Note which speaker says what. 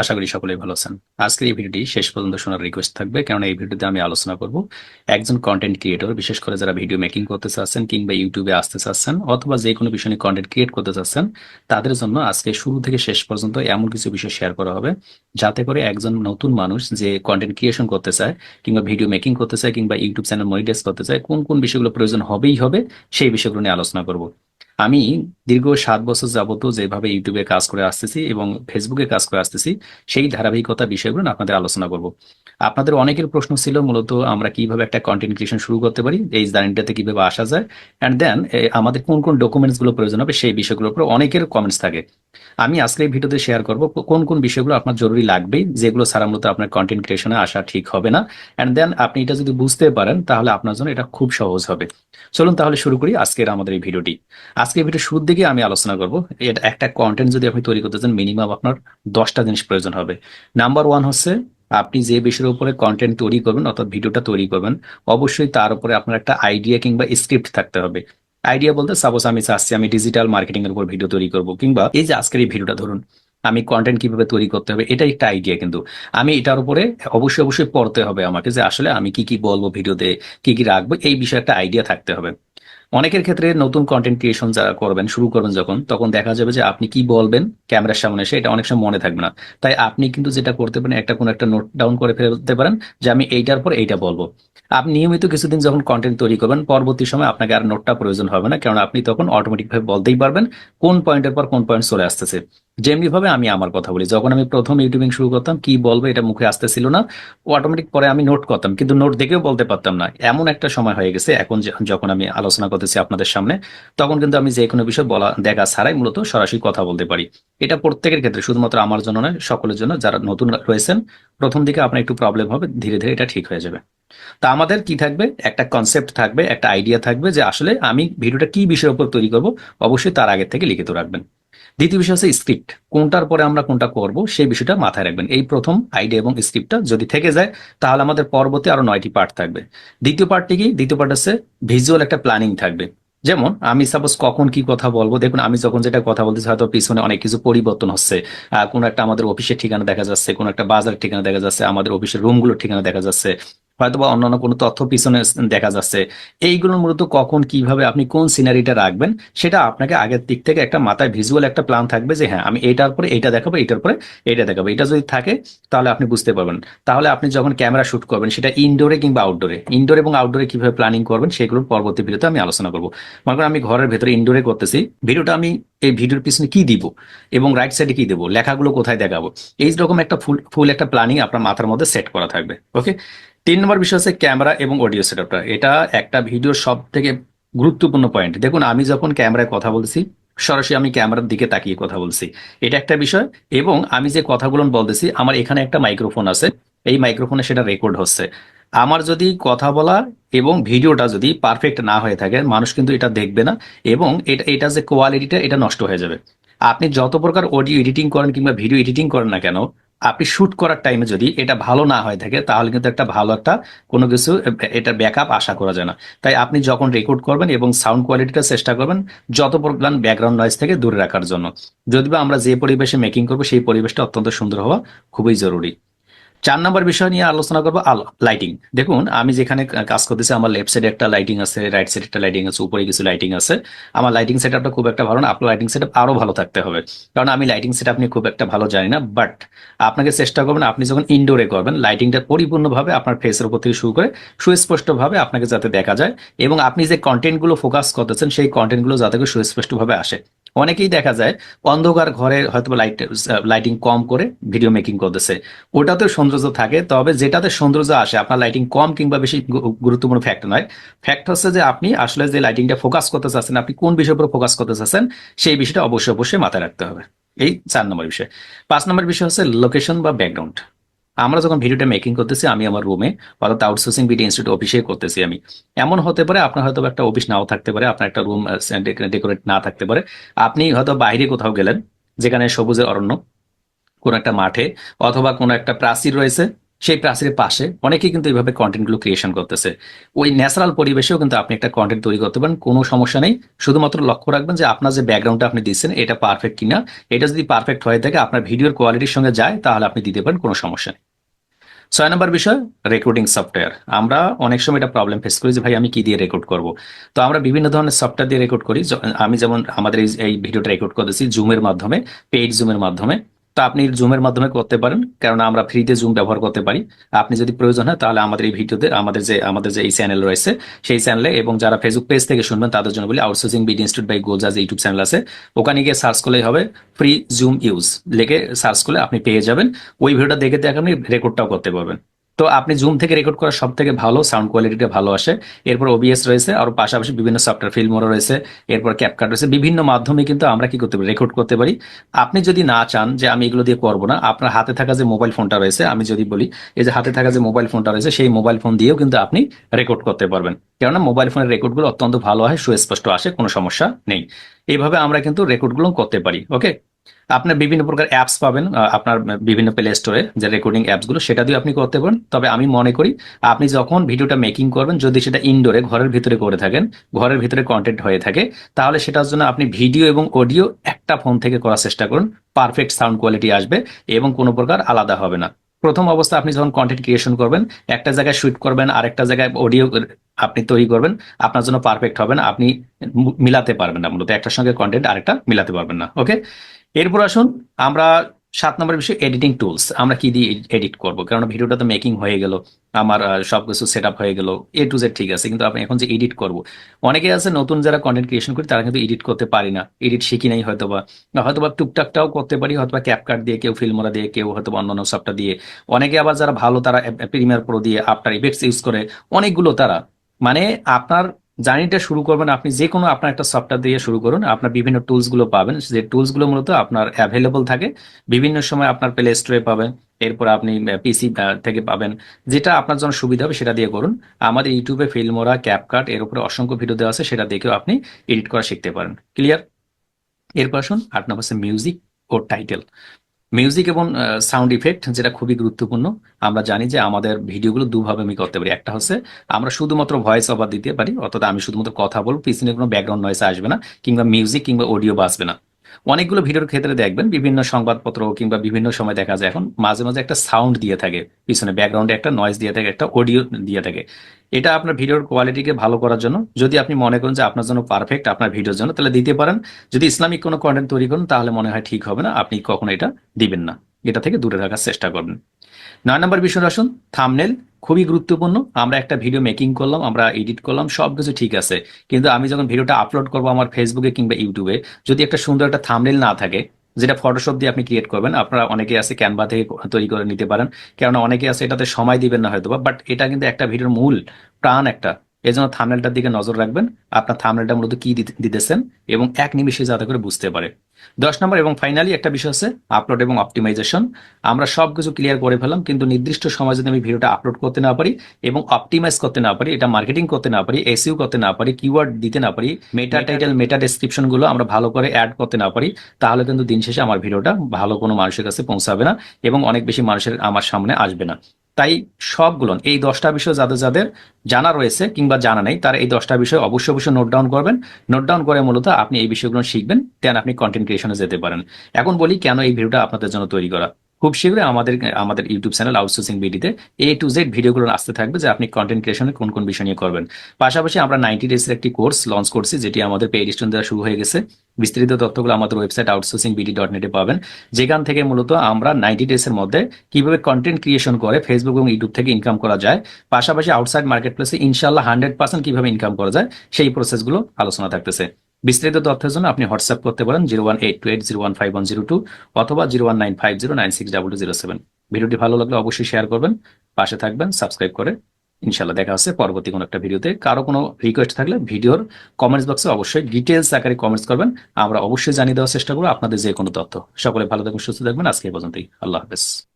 Speaker 1: আশা করি সকলেই ভালো আছেন। আজকের এই ভিডিওটি শেষ পর্যন্ত শোনার রিকোয়েস্ট থাকবে কারণ এই ভিডিওতে আমি আলোচনা করব একজন কন্টেন্ট ক্রিয়েটর বিশেষ করে যারা ভিডিও মেকিং করতে চাচ্ছেন কিংবা ইউটিউবে আসতে চাচ্ছেন অথবা যে কোনো বিষয় নিয়ে কন্টেন্ট ক্রিয়েট করতে চাচ্ছেন, তাদের জন্য আজকে শুরু থেকে শেষ পর্যন্ত এমন কিছু বিষয় শেয়ার করা হবে, যাতে করে একজন নতুন মানুষ যে কন্টেন্ট ক্রিয়েশন করতে চায় কিংবা ভিডিও মেকিং করতে চায় কিংবা ইউটিউব চ্যানেল মনিটাইজ করতে চায়, কোন কোন বিষয়গুলো প্রয়োজন হবেই হবে সেই বিষয়গুলো নিয়ে আলোচনা করব। আমি দীর্ঘ সাত বছর যাবত যেভাবে ইউটিউবে কাজ করে আসতেছি এবং ফেসবুকে কাজ করে আসতেছি, সেই ধারাবাহিকতা বিষয়গুলো আপনাদের আলোচনা করব। আপনাদের অনেকের প্রশ্ন ছিল মূলত আমরা কীভাবে একটা কন্টেন্ট ক্রিয়েশন শুরু করতে পারি, এই জার্নিটাতে কীভাবে আসা যায় অ্যান্ড দেন আমাদের কোন কোন ডকুমেন্টসগুলো প্রয়োজন হবে সেই বিষয়গুলোর উপর অনেকের কমেন্টস থাকে। আমি আজকে এই ভিডিওতে শেয়ার করব কোন কোন বিষয়গুলো আপনার জরুরি লাগবে, যেগুলো ছাড়া মূলত আপনার কন্টেন্ট ক্রিয়েশনে আসা ঠিক হবে না অ্যান্ড দেন আপনি এটা যদি বুঝতে পারেন, তাহলে আপনার জন্য এটা খুব সহজ হবে। চলুন তাহলে শুরু করি আজকের আমাদের এই ভিডিওটি। আজকে ভিডিও শুরুর দিকে আমি আলোচনা করব। এটা একটা কন্টেন্ট যদি আপনি তৈরি করতে চান মিনিমাম আপনার দশটা জিনিস প্রয়োজন হবে। নাম্বার ওয়ান হচ্ছে, আপনি যে বিষয়ের উপরে কন্টেন্ট তৈরি করবেন, অর্থাৎ ভিডিওটা তৈরি করবেন, অবশ্যই তার উপরে আপনার একটা আইডিয়া কিংবা স্ক্রিপ্ট থাকতে হবে। আইডিয়া বলতে সাপোজ আমি চাচ্ছি আমি ডিজিটাল মার্কেটিং এর উপর ভিডিও তৈরি করব, কিংবা এই যে আজকের এই ভিডিওটা ধরুন, আমি কন্টেন্ট কীভাবে তৈরি করতে হবে, এটা একটা আইডিয়া কিন্তু। আমি এটার উপরে অবশ্যই অবশ্যই পড়তে হবে আমাকে যে আসলে আমি কি কি বলব ভিডিওতে কি কি রাখব, এই বিষয়ে একটা আইডিয়া থাকতে হবে। অনেকের ক্ষেত্রে নতুন কন্টেন্ট ক্রিয়েশন যারা করবেন, শুরু করবেন যখন, তখন দেখা যাবে যে আপনি কি বলবেন ক্যামেরার সামনে এসে, এটা অনেক সময় মনে থাকবে না। তাই আপনি কিন্তু যেটা করতে পারেন, একটা কোন একটা নোট ডাউন করে ফেলতে পারেন যে আমি এইটার পর এইটা বলব। আপনি নিয়মিত কিছুদিন যখন কন্টেন্ট তৈরি করবেন, পরবর্তী সময় আপনাকে আর নোটটা প্রয়োজন হবে না কারণ আপনি তখন অটোমেটিকভাবে বলতেই পারবেন কোন পয়েন্টের পর কোন পয়েন্ট চলে আসতেছে। যেমনি ভাবে আমি আমার কথা বলি, যখন আমি প্রথম ইউটিউবিং শুরু করতাম, কি বলব এটা মুখে আসতেছিল না। অটোমেটিক পরে আমি নোট করতাম, কিন্তু নোট দেখেও বলতে পারতাম না। এমন একটা সময় হয়ে গেছে, এখন যখন আমি আলোচনা করতেছি আপনাদের সামনে, তখন কিন্তু আমি যে কোনো বিষয় বলা, দেখা ছাড়াই মূলত সরাসরি কথা বলতে পারি। এটা প্রত্যেকের ক্ষেত্রে, শুধুমাত্র আমার জন্য নয়, সকলের জন্য, যারা নতুন রয়েছেন, প্রথম দিকে আপনার একটু প্রবলেম হবে, ধীরে ধীরে এটা ঠিক হয়ে যাবে। তা আমাদের কি থাকবে? একটা কনসেপ্ট থাকবে, একটা আইডিয়া থাকবে যে আসলে আমি ভিডিওটা কি বিষয়ের উপর তৈরি করব, অবশ্যই তার আগে থেকে লিখিত রাখবেন। দ্বিতীয় বিষয় হচ্ছে স্ক্রিপ্ট কোনটার পরে আমরা কোনটা করব সেই বিষয়টা মাথায় রাখবেন। এই প্রথম আইডিয়া এবং স্ক্রিপ্টটা যদি থেকে যায়, তাহলে আমাদের পরবর্তী আরও নয়টি পার্ট থাকবে। দ্বিতীয় পার্টটি কি দ্বিতীয় পার্ট হচ্ছে ভিজুয়াল একটা প্ল্যানিং থাকবে। যেমন, আমি সাপোজ কখন কি কথা বলব? দেখুন, আমি যখন যেটা কথা বলতেছি, হয়তো পিছনে অনেক কিছু পরিবর্তন হচ্ছে। কোনো একটা আমাদের অফিসের ঠিকানা দেখা যাচ্ছে, কোনো একটা বাজার ঠিকানা দেখা যাচ্ছে, আমাদের অফিসের রুমগুলোর ঠিকানা দেখা যাচ্ছে। হয়তো বা অন্যান্য কোনো তথ্য পিছনে দেখা যাচ্ছে। এইগুলো মূলত কখন, কীভাবে, আপনি কোন সিনারিটা রাখবেন, সেটা আপনাকে আগের দিক থেকে একটা মাথায় ভিজুয়াল একটা প্ল্যান থাকবে যে হ্যাঁ আমি এটার পরে এটা দেখাবো এটার পরে এটা দেখাবো। এটা যদি থাকে, তাহলে আপনি বুঝতে পারবেন। তাহলে আপনি যখন ক্যামেরা শুট করবেন, সেটা ইনডোরে কিংবা আউটডোরে ইনডোর এবং আউটডোরে কীভাবে প্ল্যানিং করবেন, সেগুলোর পরবর্তী ভিডিওতে আমি আলোচনা করব। মনে করেন আমি ঘরের ভেতরে ইনডোরে করতেছি, ভিডিওটা আমি এই ভিডিওর পিছনে কি দিব এবং রাইট সাইডে কি দেবো, লেখাগুলো কোথায় দেখাবো? এই রকম একটা ফুল ফুল একটা প্ল্যানিং আপনার মাথার মধ্যে সেট করা থাকবে ওকে তিন নম্বর বিষয় হচ্ছে ক্যামেরা এবং অডিও সেটআপটা এটা একটা ভিডিওর সব থেকে গুরুত্বপূর্ণ পয়েন্ট দেখুন, আমি যখন ক্যামেরায় কথা বলছি সরাসরি আমি ক্যামেরার দিকে তাকিয়ে কথা বলছি এটা একটা বিষয়। এবং আমি যে কথাগুলো বলতেছি, আমার এখানে একটা মাইক্রোফোন আছে। এই মাইক্রোফোনে সেটা রেকর্ড হচ্ছে। আমার যদি কথা বলা এবং ভিডিওটা যদি পারফেক্ট না হয়ে থাকে, মানুষ কিন্তু এটা দেখবে না এবং এটা এটা যে কোয়ালিটিটা এটা নষ্ট হয়ে যাবে। আপনি যত প্রকার অডিও এডিটিং করেন কিংবা ভিডিও এডিটিং করেন না কেন আপনি শুট করার টাইমে যদি এটা ভালো না হয়ে থাকে, তাহলে কিন্তু একটা ভালো একটা কোনো কিছু এটা ব্যাকআপ আশা করা যায় না। তাই আপনি যখন রেকর্ড করবেন এবং সাউন্ড কোয়ালিটিটা চেষ্টা করবেন, যত পরিমাণ ব্যাকগ্রাউন্ড নয়েজ থেকে দূরে রাখার জন্য। যদি বা আমরা যে পরিবেশে মেকিং করব, সেই পরিবেশটা অত্যন্ত সুন্দর হওয়া খুবই জরুরি। চার নম্বর বিষয় নিয়ে আলোচনা করব আলো লাইটিং দেখুন, আমি যেখানে কাজ করতেছি, আমার লেফট সাইডে একটা লাইটিং আছে রাইট সাইডে একটা লাইটিং আছে, উপরে কিছু লাইটিং আছে। আমার লাইটিং সেট আপটা খুব একটা ভালো না, আপনার লাইটিং সেট আরও ভালো থাকতে হবে। কারণ আমি লাইটিং সেট আপনি খুব একটা ভালো জানি না বাট আপনাকে চেষ্টা করবেন, আপনি যখন ইনডোরে করবেন লাইটিংটা পরিপূর্ণভাবে আপনার ফেসের উপর থেকে শুরু করে, সুস্পষ্টভাবে আপনাকে যাতে দেখা যায়, এবং আপনি যে কন্টেন্টগুলো ফোকাস করতেছেন, সেই কন্টেন্টগুলো যাতে করে সুস্পষ্টভাবে আসে। অনেকেই দেখা যায় অন্ধকার ঘরে হয়তো লাইট লাইটিং কম করে ভিডিও মেকিং করতেছে। ওটাতে সৌন্দর্য থাকে, তবে যেটাতে সৌন্দর্য আসে, আপনার লাইটিং কম কিংবা বেশি গুরুত্বপূর্ণ ফ্যাক্ট নয়। ফ্যাক্ট হচ্ছে যে আপনি আসলে যে লাইটিংটা ফোকাস করতে চাচ্ছেন, আপনি কোন বিষয়ের উপর ফোকাস করতে চাচ্ছেন, সেই বিষয়টা অবশ্যই অবশ্যই মাথায় রাখতে হবে। এই চার নম্বর বিষয়। পাঁচ নম্বর বিষয় হচ্ছে লোকেশন বা ব্যাকগ্রাউন্ড আমরা যখন ভিডিওটা মেকিং করতেছি, আমি আমার রুমে অর্থাৎ আউটসোর্সিং ভিডিও ইনস্টিটিউট অফিসে করতেছি আমি। এমন হতে পারে আপনার হয়তো একটা অফিস নাও থাকতে পারে, আপনার একটা রুম ডেকোরেট না থাকতে পারে। আপনি হয়তো বাইরে কোথাও গেলেন, যেখানে সবুজের অরণ্য, কোন একটা মাঠে, অথবা কোন একটা প্রাচীর রয়েছে, সেই প্রাচীরের পাশে, অনেকেই কিন্তু এইভাবে কন্টেন্টগুলো ক্রিয়েশন করতেছে। ওই ন্যাচারাল পরিবেশেও কিন্তু আপনি একটা কন্টেন্ট তৈরি করতে পারেন, কোনো সমস্যা নেই। শুধুমাত্র লক্ষ্য রাখবেন যে আপনার যে ব্যাকগ্রাউন্ডটা আপনি দিচ্ছেন, এটা পারফেক্ট কিনা, এটা যদি পারফেক্ট হয়ে থাকে, আপনার ভিডিওর কোয়ালিটির সঙ্গে যায়, তাহলে আপনি দিতে পারেন, কোনো সমস্যা নেই। ছয় নম্বর বিষয় রেকর্ডিং সফটওয়্যার আমরা অনেক সময় এটা প্রবলেম ফেস করি যে, ভাই, আমি কি দিয়ে রেকর্ড করব? তো আমরা বিভিন্ন ধরনের সফটওয়্যার দিয়ে রেকর্ড করি। আমি যেমন আমাদের এই- ভিডিওটা রেকর্ড করতেছি জুমের মাধ্যমে পেইড জুমের মাধ্যমে। তো আপনি জুমের মাধ্যমে করতে পারেন কারণ আমরা ফ্রিতে জুম ব্যবহার করতে পারি। আপনি যদি প্রয়োজন হয়, তাহলে আমাদের এই ভিডিওতে, আমাদের যে আমাদের যে এই চ্যানেল রয়েছে, সেই চ্যানেলে এবং যারা ফেসবুক পেজ থেকে শুনবেন, তাদের জন্য বলি আউটসোর্সিং বিডি ইনস্টিটিউট বাই গোলজাজ ইউটিউব চ্যানেল আছে। ওখানে গিয়ে সার্চ করলেই হবে ফ্রি জুম ইউজ লেগে সার্চ করলে আপনি পেয়ে যাবেন। ওই ভিডিওটা দেখে দেখে আপনি রেকর্ডটাও করতে পারবেন। তো আপনি জুম থেকে রেকর্ড করা সব থেকে ভালো সাউন্ড কোয়ালিটিটা ভালো আসে। এরপর ওবিএস রয়েছে, আর পাশাপাশি বিভিন্ন সফটওয়্যার ফিল্মরও রয়েছে। এরপর ক্যাপকাট রয়েছে। বিভিন্ন মাধ্যমে কিন্তু আমরা কি করতে পারি? রেকর্ড করতে পারি। আপনি যদি না চান যে আমি এগুলো দিয়ে করব না, আপনার হাতে থাকা যে মোবাইল ফোনটা রয়েছে, আমি যদি বলি, এই যে হাতে থাকা যে মোবাইল ফোনটা রয়েছে, সেই মোবাইল ফোন দিয়েও কিন্তু আপনি রেকর্ড করতে পারবেন। কেননা মোবাইল ফোনের রেকর্ডগুলো অত্যন্ত ভালো হয়, সুস্পষ্ট আসে, কোনো সমস্যা নেই। এইভাবে আমরা কিন্তু রেকর্ডগুলো করতে পারি ওকে আপনার বিভিন্ন প্রকার অ্যাপস পাবেন আপনার বিভিন্ন প্লে স্টোরে যে রেকর্ডিং অ্যাপসগুলো সেটা দিয়ে আপনি করতে পারেন। তবে আমি মনে করি, আপনি যখন ভিডিওটা মেকিং করবেন, যদি সেটা ইনডোরে ঘরের ভিতরে করে থাকেন, ঘরের ভিতরে কন্টেন্ট হয়ে থাকে, তাহলে সেটার জন্য আপনি ভিডিও এবং অডিও একটা ফোন থেকে করার চেষ্টা করুন। পারফেক্ট সাউন্ড কোয়ালিটি আসবে এবং কোনো প্রকার আলাদা হবে না। প্রথম অবস্থা আপনি যখন কন্টেন্ট ক্রিয়েশন করবেন, একটা জায়গায় শুট করবেন আর একটা জায়গায় অডিও আপনি তৈরি করবেন, আপনার জন্য পারফেক্ট হবে না, আপনি মিলাতে পারবেন না মূলত। একটার সঙ্গে কন্টেন্ট আরেকটা মিলাতে পারবেন না ওকে এরপর আসুন আমরা সাত নম্বর বিষয় এডিটিং টুলস আমরা কি দিয়ে এডিট করব? কারণ ভিডিওটা তো মেকিং হয়ে গেল আমার আহ, সবকিছু সেট আপ হয়ে গেল এ টু জেড ঠিক আছে কিন্তু আপনি এখন যে এডিট করব অনেকে আছে নতুন যারা কন্টেন্ট ক্রিয়েশন করি তারা কিন্তু এডিট করতে পারি না। এডিট শিখি নাই হয়তো বা হয়তো বা টুকটাকটাও করতে পারি হয়তো বা ক্যাপকাট দিয়ে কেউ ফিল্মরা দিয়ে কেউ হয়তো অন্যান্য সফটওয়্যার দিয়ে। অনেকে আবার যারা ভালো তারা প্রিমিয়ার প্রো দিয়ে আফটার ইফেক্টস ইউজ করে অনেকগুলো তারা। মানে আপনার জার্নিটা শুরু করবেন, আপনি যে কোনো আপনার একটা সফটওয়্যার দিয়ে শুরু করুন। আপনার বিভিন্ন টুলসগুলো পাবেন। যে টুলসগুলো মূলত আপনার অ্যাভেলেবল থাকে, বিভিন্ন সময় আপনার প্লে স্টোরে পাবেন, এরপর আপনি পিসি থেকে পাবেন। যেটা আপনার জন্য সুবিধা হবে সেটা দিয়ে করুন। আমাদের ইউটিউবে ফিল্মোরা ক্যাপকাট এর উপরে অসংখ্য ভিডিও দেওয়া আছে, সেটা দেখেও আপনি এডিট করা শিখতে পারেন। ক্লিয়ার এরপর আসুন, আট নম্বর মিউজিক ও টাইটেল মিউজিক এবং সাউন্ড ইফেক্ট যেটা খুবই গুরুত্বপূর্ণ। আমরা জানি যে আমাদের ভিডিওগুলো দুভাবে আমি করতে পারি। একটা হচ্ছে, আমরা শুধুমাত্র ভয়েস ওভার দিতে পারি, অর্থাৎ আমি শুধুমাত্র কথা বলব, পিছনে কোনো ব্যাকগ্রাউন্ড নয়েস আসবে না, কিংবা মিউজিক কিংবা অডিও বাসবে না। অনেকগুলো ভিডিওর ক্ষেত্রে দেখবেন বিভিন্ন সংবাদপত্র কিংবা বিভিন্ন সময় দেখা যায় এখন মাঝে মাঝে একটা সাউন্ড দিয়ে থাকে, পিছনে ব্যাকগ্রাউন্ডে একটা নয়েজ দিয়ে থাকে, একটা অডিও দিয়ে থাকে। এটা আপনার ভিডিওর কোয়ালিটিকে ভালো করার জন্য। যদি আপনি মনে করেন যে আপনার জন্য পারফেক্ট আপনার ভিডিওর জন্য, তাহলে দিতে পারেন। যদি ইসলামিক কোনো কন্টেন্ট তৈরি করেন, তাহলে মনে হয় ঠিক হবে না। আপনি কখনো এটা দিবেন না। এটা থেকে দূরে রাখার চেষ্টা করবেন। নয় নম্বর বিষয় আসুন থামনেল খুবই গুরুত্বপূর্ণ। আমরা একটা ভিডিও মেকিং করলাম, আমরা এডিট করলাম, সবকিছু ঠিক আছে। কিন্তু আমি যখন ভিডিওটা আপলোড করব আমার ফেসবুকে কিংবা ইউটিউবে যদি একটা সুন্দর একটা থামনেল না থাকে, যেটা ফটোশপ দিয়ে আপনি ক্রিয়েট করবেন, আপনারা অনেকে আছে ক্যানভা থেকে তৈরি করে নিতে পারেন। কেননা অনেকে আছে এটাতে সময় দিবেন না হয়তো বাট এটা কিন্তু একটা ভিডিওর মূল প্রাণ একটা। এই জন্য থামনেলটার দিকে নজর রাখবেন, আপনার থামনেলটা মূলত কি দিতে- দিতেছেন এবং এক নিমিষে যাতে করে বুঝতে পারে। দশ নম্বর এবং ফাইনালি একটা বিষয় আছে আপলোড এবং অপটিমাইজেশন আমরা সবকিছু ক্লিয়ার করে ফেলাম কিন্তু নির্দিষ্ট সময় যদি আমি ভিডিওটা আপলোড করতে না পারি এবং অপটিমাইজ করতে না পারি এটা মার্কেটিং করতে না পারি এসইউ করতে না পারি কিওয়ার্ড দিতে না পারি মেটা টাইটেল মেটা ডেসক্রিপশনগুলো আমরা ভালো করে অ্যাড করতে না পারি তাহলে কিন্তু দিন শেষে আমার ভিডিওটা ভালো কোনো মানুষের কাছে পৌঁছাবে না এবং অনেক বেশি মানুষের আমার সামনে আসবে না। তাই সবগুলো, এই দশটা বিষয় যাদের যাদের জানা রয়েছে কিংবা জানা নেই, তারা এই দশটা বিষয় অবশ্যই অবশ্যই নোট ডাউন করবেন। নোট ডাউন করে মূলত আপনি এই বিষয়গুলো শিখবেন দেন আপনি কন্টেন্ট ক্রিয়েশনে যেতে পারেন। এখন বলি কেন এই ভিডিওটা আপনাদের জন্য তৈরি করা? খুব শীঘ্রই আমাদের আমাদের ইউটিউব চ্যানেল আউটসোর্সিং বিডিতে এ টু জেড ভিডিওগুলো আসতে থাকবে যে আপনি কন্টেন্ট ক্রিয়েশনে কোন কোন বিষয় নিয়ে করবেন। পাশাপাশি আমরা নাইনটি ডেজের একটি কোর্স লঞ্চ করছি, যেটি আমাদের পেইড স্টুডেন্ট দ্বারা শুরু হয়ে গেছে। বিস্তারিত তথ্যগুলো আমাদের ওয়েবসাইট আউটসোর্সিং বিডি ডট নেটে পাবেন। যেখান থেকে মূলত আমরা নাইনটি ডেজের মধ্যে কীভাবে কন্টেন্ট ক্রিয়েশন করে ফেসবুক এবং ইউটিউব থেকে ইনকাম করা যায়, পাশাপাশি আউটসাইড মার্কেট প্লেসে ইনশাল্লাহ হান্ড্রেড পার্সেন্ট কীভাবে ইনকাম করা যায়, সেই প্রসেসগুলো আলোচনা থাকতেছে। বিস্তারিত তথ্যের জন্য আপনি হোয়াটসঅ্যাপ করতে পারেন zero one eight two eight, zero one five one zero two অথবা zero one nine five zero nine six double two zero seven. ভিডিওটি ভালো লাগলে অবশ্যই শেয়ার করবেন, পাশে থাকবেন, সাবস্ক্রাইব করে ইনশাল্লাহ দেখা হচ্ছে পরবর্তী কোনো একটা ভিডিওতে। কারও কোনো রিকোয়েস্ট থাকলে ভিডিওর কমেন্টস বক্সে অবশ্যই ডিটেলস আকারে কমেন্টস করবেন, আমরা অবশ্যই জানিয়ে দেওয়ার চেষ্টা করব আপনাদের যে কোনো তথ্য। সকলে ভালো থাকবেন, সুস্থ থাকবেন, আজকে পর্যন্তই। আল্লাহ হাফেজ।